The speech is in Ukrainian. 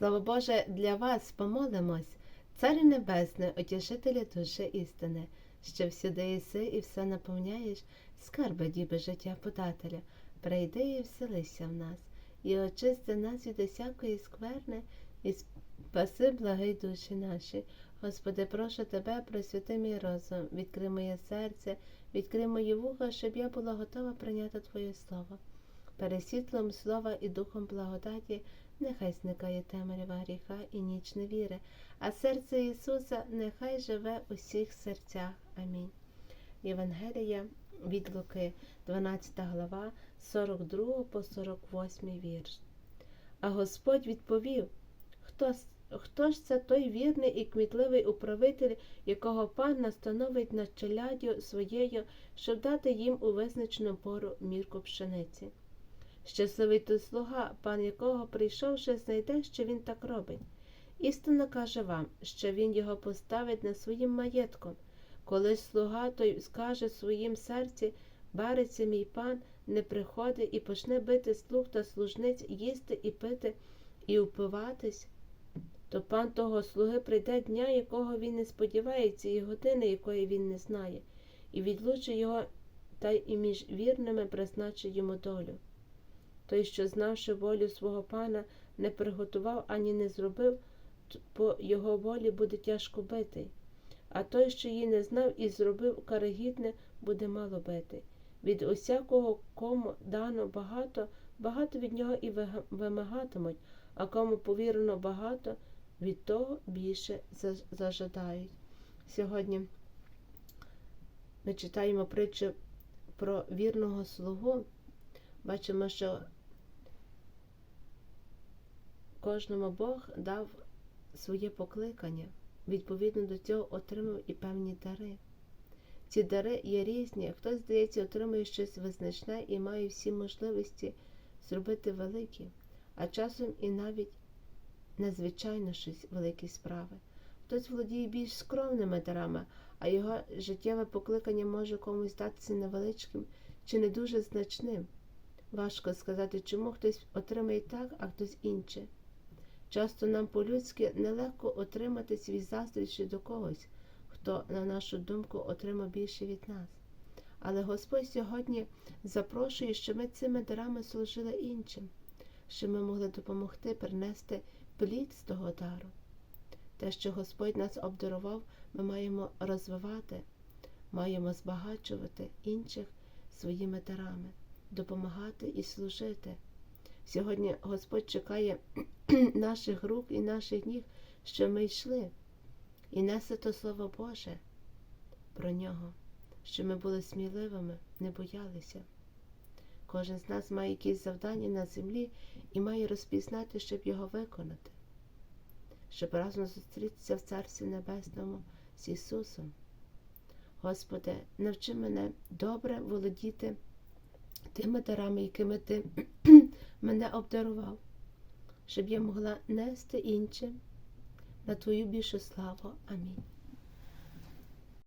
Слава Боже, для вас помолимось, Царю Небесне, отішителя душі істини, що всюди єси і все наповняєш, скарби діби життя подателя, прийди і вселися в нас, і очисти нас від усякої скверни, і спаси благий душі наші. Господи, прошу тебе, просвяти мій розум, відкрий моє серце, відкрий мої вуха, щоб я була готова прийняти Твоє Слово. Пересвітлом слова і духом благодаті нехай зникає темрява гріха і ніч невіри, а серце Ісуса нехай живе у всіх серцях. Амінь. Євангелія від Луки, 12 глава, 42 по 48 вірш. А Господь відповів, хто, хто ж це той вірний і кмітливий управитель, якого пан настановить над челяддю своєю, щоб дати їм у визначену пору мірку пшениці. Щасливий той слуга, пан якого, прийшовши, знайде, що він так робить. Істинно каже вам, що він його поставить на своїм маєтком. Коли слуга той скаже в своїм серці, бариться мій пан, не приходить і почне бити слуг та служниць, їсти і пити, і упиватись, то пан того слуги прийде дня, якого він не сподівається, і години, якої він не знає, і відлучить його та й і між вірними призначить йому долю. Той, що, знавши волю свого пана, не приготував ані не зробив, по його волі буде тяжко битий. А той, що її не знав і зробив карагідне, буде мало битий. Від усякого, кому дано багато, багато від нього і вимагатимуть, а кому повірено багато, від того більше зажадають. Сьогодні ми читаємо притчу про вірного слугу. Бачимо, що кожному Бог дав своє покликання. Відповідно до цього отримав і певні дари. Ці дари є різні. Хтось, здається, отримує щось визначне і має всі можливості зробити великі, а часом і навіть надзвичайно щось великі справи. Хтось володіє більш скромними дарами, а його життєве покликання може комусь здатися невеличким чи не дуже значним. Важко сказати, чому хтось отримає так, а хтось інше. Часто нам по-людськи нелегко отримати свій заздрість до когось, хто, на нашу думку, отримав більше від нас. Але Господь сьогодні запрошує, щоб ми цими дарами служили іншим, щоб ми могли допомогти принести плід з того дару. Те, що Господь нас обдарував, ми маємо розвивати, маємо збагачувати інших своїми дарами, допомагати і служити. Сьогодні Господь чекає наших рук і наших ніг, щоб ми йшли і несли то Слово Боже про нього, щоб ми були сміливими, не боялися. Кожен з нас має якісь завдання на землі і має розпізнати, щоб його виконати, щоб разом зустрітися в Царстві Небесному з Ісусом. Господи, навчи мене добре володіти тими дарами, якими Ти мене обдарував, щоб я могла нести іншим на Твою більшу славу. Амінь.